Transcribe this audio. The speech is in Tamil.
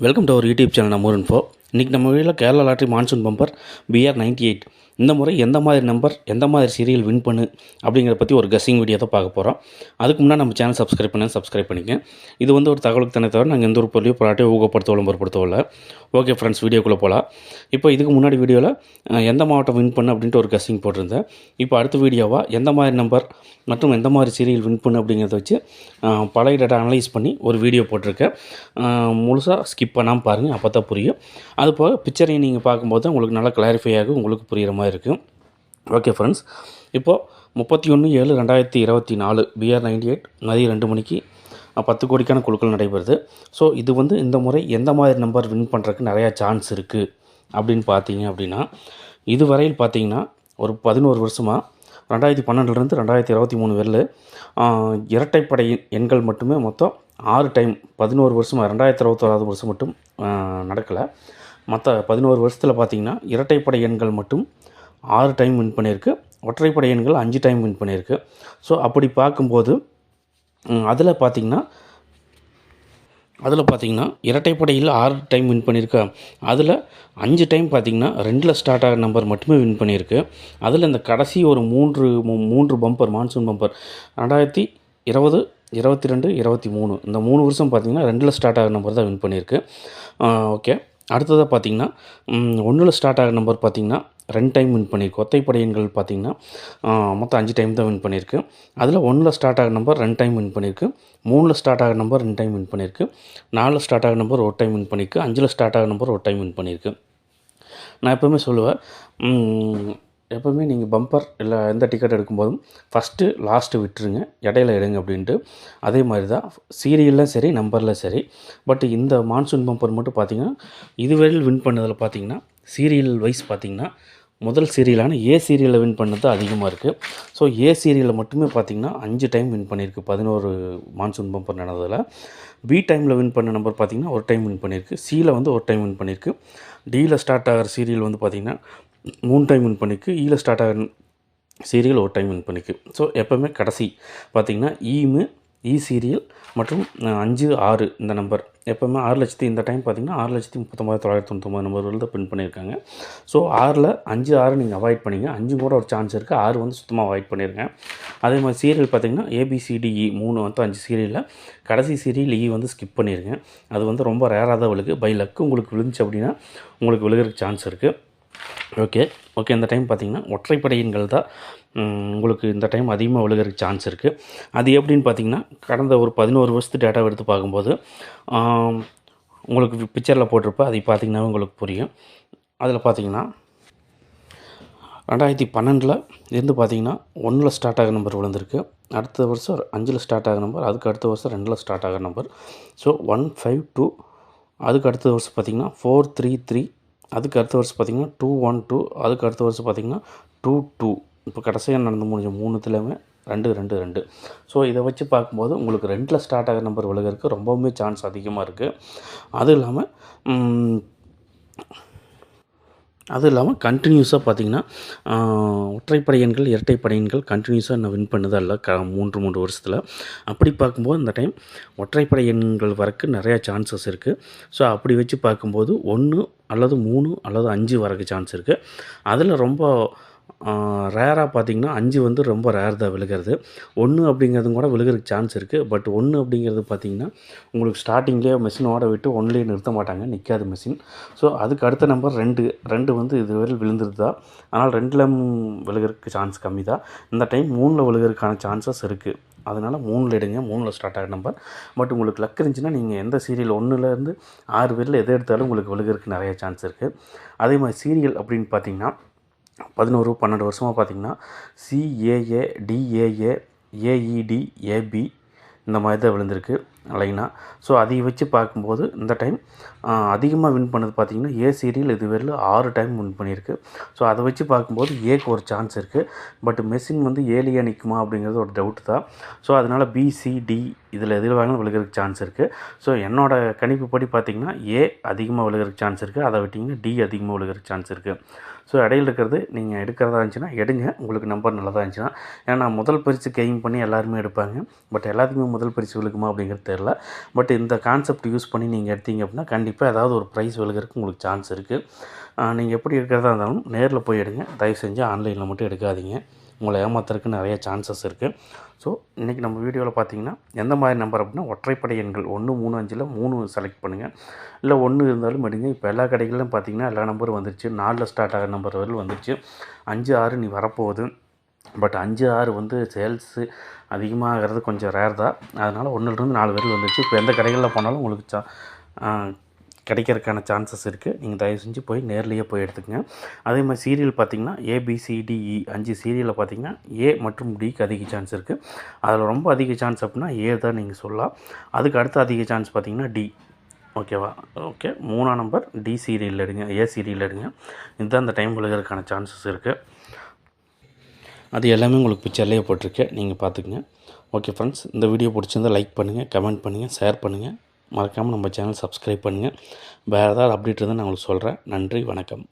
Welcome to our YouTube channel நம்ம இன்ஃபோ இன்றைக்கி நம்ம வீட்டில் Kerala lottery monsoon bumper BR ninety eight இந்த முறை எந்த மாதிரி நம்பர் எந்த மாதிரி சீரியல் வின் பண்ணு அப்படிங்கிறத பற்றி ஒரு கஸ்ஸிங் வீடியோ தான் பார்க்க போகிறோம் அதுக்கு முன்னாடி நம்ம சேனல் சப்ஸ்கிரைப் பண்ண சப்ஸ்கிரைப் பண்ணிங்க இது வந்து ஒரு தகவலுக்கு தானே தவிர நாங்கள் எந்த ஒரு பொருளையும் போராட்டையும் ஊக்கப்படுத்த விளம்பரப்படுத்தவும் ஓகே ஃப்ரெண்ட்ஸ் வீடியோக்குள்ளே போகலாம் இப்போ இதுக்கு முன்னாடி வீடியோவில் எந்த மாவட்டம் வின் பண்ணு அப்படின்ட்டு ஒரு கஸ்ஸிங் போட்டிருந்தேன். இப்போ அடுத்த வீடியோவாக எந்த மாதிரி நம்பர் மற்றும் எந்த மாதிரி சீரியல் வின் பண்ணு அப்படிங்கிறத வச்சு பழைய டேட்டா அனலைஸ் பண்ணி ஒரு வீடியோ போட்டிருக்கேன். முழுசாக ஸ்கிப் பண்ணாமல் பாருங்கள் அப்போ தான் புரியும். அது போக பிக்சரையும் நீங்கள் பார்க்கும்போது உங்களுக்கு நல்லா கிளாரிஃபை ஆகும் உங்களுக்கு புரிகிற மாதிரி இருக்கும் ஓகே ஃப்ரெண்ட்ஸ் இப்போது முப்பத்தி ஒன்று ஏழு ரெண்டாயிரத்தி இருபத்தி நாலு பிஆர் நைன்டி எயிட் மதியம் ரெண்டு மணிக்கு பத்து கோடிக்கான குழுக்கள் நடைபெறுது. ஸோ இது வந்து இந்த முறை எந்த மாதிரி நம்பர் வின் பண்ணுறதுக்கு நிறையா சான்ஸ் இருக்குது அப்படின்னு பார்த்தீங்க அப்படின்னா இதுவரையில் பார்த்தீங்கன்னா ஒரு பதினோரு வருஷமாக ரெண்டாயிரத்தி பன்னெண்டுலேருந்து ரெண்டாயிரத்தி இருபத்தி மூணு வரல இரட்டைப்படை எண்கள் மட்டுமே மொத்தம் ஆறு டைம் பதினோரு வருஷமாக ரெண்டாயிரத்தி இருபத்தோராது வருஷம் மட்டும் நடக்கலை. மற்ற பதினோரு வருஷத்தில் பார்த்தீங்கன்னா இரட்டைப்படை எண்கள் மட்டும் ஆறு டைம் வின் பண்ணியிருக்கு. ஒற்றைப்படை எண்கள் அஞ்சு டைம் வின் பண்ணியிருக்கு. ஸோ அப்படி பார்க்கும்போது அதில் பார்த்தீங்கன்னா அதில் பார்த்தீங்கன்னா இரட்டைப்படையில் ஆறு டைம் வின் பண்ணியிருக்கா. அதில் அஞ்சு டைம் பார்த்தீங்கன்னா ரெண்டில் ஸ்டார்ட் ஆகிற நம்பர் மட்டுமே வின் பண்ணியிருக்கு. அதில் இந்த கடைசி ஒரு மூன்று மூ- மூன்று பம்பர் மான்சூன் பம்பர் ரெண்டாயிரத்தி இருபது இருபத்தி ரெண்டு இருபத்தி மூணு இந்த மூணு வருஷம் பார்த்தீங்கன்னா ரெண்டில் ஸ்டார்ட் ஆகிற நம்பர் தான் வின் பண்ணியிருக்கு. ஓகே அடுத்ததாக பார்த்தீங்கன்னா ஒன்றில் ஸ்டார்ட் ஆகிற நம்பர் பார்த்திங்கன்னா ரெண்டு டைம் வின் பண்ணியிருக்கு ஒத்தைப்படை எண்கள் மொத்தம் அஞ்சு டைம் தான் வின் பண்ணியிருக்கு. அதில் ஒன்றில் ஸ்டார்ட் ஆகிற நம்பர் ரெண்டு டைம் வின் பண்ணியிருக்கு. மூணில் ஸ்டார்ட் ஆகிற நம்பர் ரெண்டு டைம் வின் பண்ணியிருக்கு. நாலில் ஸ்டார்ட் ஆகிற நம்பர் ஒரு டைம் வின் பண்ணியிருக்கு. அஞ்சில் ஸ்டார்ட் ஆகிற நம்பர் ஒரு டைம் வின் பண்ணியிருக்கு. நான் எப்போவுமே சொல்லுவேன் எப்போவுமே நீங்கள் பம்பர் இல்லை எந்த டிக்கெட் எடுக்கும்போதும் ஃபஸ்ட்டு லாஸ்ட்டு விட்டுருங்க இடையில எடுங்க அப்படின்ட்டு. அதே மாதிரி தான் சீரியலில் சரி நம்பரில் சரி. பட் இந்த மான்சூன் பம்பர் மட்டும் பார்த்தீங்கன்னா இதுவரையில் வின் பண்ணதில் பார்த்தீங்கன்னா சீரியல் வைஸ் பார்த்தீங்கன்னா முதல் சீரியலான ஏ சீரியலில் வின் பண்ணது அதிகமாக இருக்குது ஸோ ஏ சீரியலில் மட்டுமே பார்த்தீங்கன்னா அஞ்சு டைம் வின் பண்ணியிருக்கு பதினோரு மான்சூன் பம்பர் நடந்ததில். பி டைமில் வின் பண்ண நம்பர் பார்த்தீங்கன்னா ஒரு டைம் வின் பண்ணியிருக்கு. சியில் வந்து ஒரு டைம் வின் பண்ணியிருக்கு. டியில் ஸ்டார்ட் ஆகிற சீரியல் வந்து பார்த்திங்கன்னா மூணு டைம் வின் பண்ணிக்கு e ஈயில் ஸ்டார்ட் ஆகிற சீரியல் ஒரு டைம் வின் பண்ணிக்கு. ஸோ எப்போவுமே கடைசி பார்த்தீங்கன்னா ஈமு e இ சீரியல் e மற்றும் அஞ்சு ஆறு இந்த நம்பர் எப்போவுமே ஆறு லட்சத்தி இந்த டைம் பார்த்தீங்கன்னா ஆறு லட்சத்தி முப்பத்தொம்பது தொள்ளாயிரத்தி தொண்ணூத்தொம்பது நம்பர் தான் பின் பண்ணியிருக்காங்க ஸோ ஆறில் அஞ்சு ஆறு நீங்கள் அவாய்ட் பண்ணிங்க. அஞ்சு கூட ஒரு சான்ஸ் இருக்குது ஆறு வந்து சுத்தமாக அவாய்ட் பண்ணிடுங்க அதே மாதிரி சீரியல் பார்த்தீங்கன்னா ஏபிசிடிஇ மூணு வந்து அஞ்சு சீரியலில் கடைசி சீரியல் இ வந்து ஸ்கிப் பண்ணிடுங்க அது வந்து ரொம்ப ரேராக தான் விழுகு. பை லக்கு உங்களுக்கு விழுந்துச்சு அப்படின்னா உங்களுக்கு விழுகிறதுக்கு சான்ஸ் இருக்குது ஓகே ஓகே இந்த டைம் பார்த்தீங்கன்னா ஒற்றைப்படையின்கள் தான் உங்களுக்கு இந்த டைம் அதிகமாக விழுகிறதுக்கு சான்ஸ் இருக்குது அது எப்படின்னு பார்த்தீங்கன்னா கடந்த ஒரு பதினோரு வருஷத்து டேட்டா எடுத்து பார்க்கும்போது உங்களுக்கு பிக்சரில் போட்டிருப்பேன் அதை பார்த்திங்கன்னா உங்களுக்கு புரியும். அதில் பார்த்தீங்கன்னா ரெண்டாயிரத்தி பன்னெண்டில் இருந்து பார்த்தீங்கன்னா ஒன்றில் ஸ்டார்ட் ஆகிற நம்பர் விழுந்திருக்கு. அடுத்த வருஷம் அஞ்சில் ஸ்டார்ட் ஆகிற நம்பர் அதுக்கு அடுத்த வருஷம் ரெண்டில் ஸ்டார்ட் ஆகிற number so one five two அதுக்கு அடுத்த வருஷம் பார்த்தீங்கன்னா ஃபோர் த்ரீ த்ரீ அதுக்கு அடுத்த வருஷம் பார்த்தீங்கன்னா டூ ஒன் டூ அதுக்கு அடுத்த வருஷம் பார்த்திங்கன்னா டூ டூ இப்போ கடைசியாக நடந்து முடிஞ்ச மூணுத்துலேயுமே ரெண்டு ரெண்டு ரெண்டு. ஸோ இதை வச்சு பார்க்கும்போது உங்களுக்கு ரெண்டில் ஸ்டார்ட் ஆகிற நம்பர் விலகிறதுக்கு ரொம்பவுமே சான்ஸ் அதிகமாக இருக்குது அதுவும் இல்லாமல் அதுவும் இல்லாமல் கண்டினியூஸாக பார்த்தீங்கன்னா ஒற்றைப்படை எண்கள் இரட்டைப்படை எண்கள் கண்டினியூஸாக நான் வின் பண்ணதா இல்லை க மூன்று மூன்று வருஷத்தில். அப்படி பார்க்கும்போது இந்த டைம் ஒற்றைப்படை எண்கள் வரக்கு நிறையா சான்சஸ் இருக்குது ஸோ அப்படி வச்சு பார்க்கும்போது ஒன்று அல்லது மூணு அல்லது அஞ்சு வரக்கு சான்ஸ் இருக்குது அதில் ரொம்ப ரேராக பார்த்தீங்கன்னா அஞ்சு வந்து ரொம்ப ரேர் தான் விழுகிறது. ஒன்று அப்படிங்கிறதும் கூட விழுகிறதுக்கு சான்ஸ் இருக்குது பட் ஒன்று அப்படிங்கிறது பார்த்தீங்கன்னா உங்களுக்கு ஸ்டார்டிங்லேயே மிஷினோட விட்டு ஒன்லேயே நிறுத்த மாட்டாங்க. நிற்காது மிஷின் ஸோ அதுக்கு அடுத்த நம்பர் ரெண்டு. ரெண்டு வந்து இதுவரை விழுந்துருது தான். ஆனால் ரெண்டில் விழுகிறதுக்கு சான்ஸ் கம்மி தான். இந்த டைம் மூணில் விழுகிறதுக்கான சான்சஸ் இருக்குது அதனால் மூணில் எடுங்க. மூணில் ஸ்டார்ட் ஆகிற நம்பர் பட் உங்களுக்கு லக் இருந்துச்சுன்னா நீங்கள் எந்த சீரியல் ஒன்றுலேருந்து ஆறு பேரில் எதை எடுத்தாலும் உங்களுக்கு விழுகிறதுக்கு நிறைய சான்ஸ் இருக்குது அதே மாதிரி சீரியல் அப்படின்னு பார்த்தீங்கன்னா பதினோரு பன்னெண்டு வருஷமாக பார்த்தீங்கன்னா சிஏஏ டிஏஏ ஏஇடி ஏபி இந்த மாதிரி தான் விழுந்திருக்கு லைனாக ஸோ அதை வச்சு பார்க்கும்போது இந்த டைம் அதிகமாக வின் பண்ணது பார்த்தீங்கன்னா ஏ சீரியல் இதுவரையில் ஆறு டைம் வின் பண்ணியிருக்கு. ஸோ அதை வச்சு பார்க்கும்போது ஏக்கு ஒரு சான்ஸ் இருக்குது பட் மெஷின் வந்து ஏலியா நிற்குமா அப்படிங்கிறது ஒரு டவுட் தான். ஸோ அதனால் பிசிடி இதில் எதில் வேணாலும் விழுகிறதுக்கு சான்ஸ் இருக்குது ஸோ என்னோடய கணிப்பு படி பார்த்தீங்கன்னா ஏ அதிகமாக விழுகிறதுக்கு சான்ஸ் இருக்குது அதை விட்டிங்கன்னா டி அதிகமாக விழுகிறதுக்கு சான்ஸ் இருக்குது ஸோ இடையில் இருக்கிறது நீங்கள் எடுக்கிறதா இருந்துச்சுன்னா எடுங்க. உங்களுக்கு நம்பர் நல்லதாக இருந்துச்சுன்னா. ஏன்னா முதல் பரிசு கெயின் பண்ணி எல்லாருமே எடுப்பாங்க. பட் எல்லாத்துக்குமே முதல் பரிசு விழுக்குமா அப்படிங்கிறது தெரில பட் இந்த கான்செப்ட் யூஸ் பண்ணி நீங்கள் எடுத்தீங்க அப்படின்னா கண்டிப்பாக ஏதாவது ஒரு ப்ரைஸ் விழுகிறதுக்கு உங்களுக்கு சான்ஸ் இருக்குது நீங்கள் எப்படி எடுக்கிறதா இருந்தாலும் நேரில் போய் எடுங்க. தயவு செஞ்சு ஆன்லைனில் மட்டும் எடுக்காதீங்க. உங்களை ஏமாத்துறதுக்கு நிறைய சான்சஸ் இருக்குது ஸோ இன்றைக்கி நம்ம வீடியோவில் பார்த்தீங்கன்னா எந்த மாதிரி நம்பர் அப்படின்னா ஒற்றைப்படை எண்கள் ஒன்று மூணு அஞ்சில் மூணு செலக்ட் பண்ணுங்கள் இல்லை ஒன்று இருந்தாலும் எடுங்க. இப்போ எல்லா கடைகளிலும் பார்த்தீங்கன்னா எல்லா நம்பரும் வந்துருச்சு. நாலில் ஸ்டார்ட் ஆகிற நம்பர் வரையும் வந்துருச்சு. அஞ்சு ஆறு நீ வரப்போகுது. பட் அஞ்சு ஆறு வந்து சேல்ஸு அதிகமாகிறது கொஞ்சம் ரேர் தான். அதனால் ஒன்றுலேருந்து நாலு பேர் வந்துருச்சு. இப்போ எந்த கடைகளில் போனாலும் உங்களுக்கு சா கிடைக்கிறதுக்கான சான்சஸ் இருக்குது நீங்கள் தயவு செஞ்சு போய் நேர்லேயே போய் எடுத்துக்கங்க. அதே மாதிரி சீரியல் பார்த்தீங்கன்னா ஏபிசிடிஇ e அஞ்சு சீரியலில் பார்த்தீங்கன்னா ஏ மற்றும் டிக்கு அதிக சான்ஸ் இருக்குது அதில் ரொம்ப அதிக சான்ஸ் அப்படின்னா ஏ தான் நீங்கள் சொல்லலாம். அதுக்கு அடுத்து அதிக சான்ஸ் பார்த்தீங்கன்னா டி ஓகேவா ஓகே மூணாம் நம்பர் டி சீரியல் எடுங்க. ஏ சீரியல் எடுங்க. இதுதான் இந்த டைம் விழுகிறதுக்கான சான்சஸ் இருக்குது அது எல்லாமே உங்களுக்கு பிக்சர்லேயே போட்டிருக்கு. நீங்கள் பார்த்துக்குங்க ஓகே ஃப்ரெண்ட்ஸ் இந்த வீடியோ பிடிச்சிருந்தா லைக் பண்ணுங்கள் கமெண்ட் பண்ணுங்கள் ஷேர் பண்ணுங்கள் மறக்காமல் நம்ம சேனல் சப்ஸ்கிரைப் பண்ணுங்கள் வேறு ஏதாவது அப்டேட் இருந்தால் நான் உங்களுக்கு சொல்கிறேன் நன்றி வணக்கம்.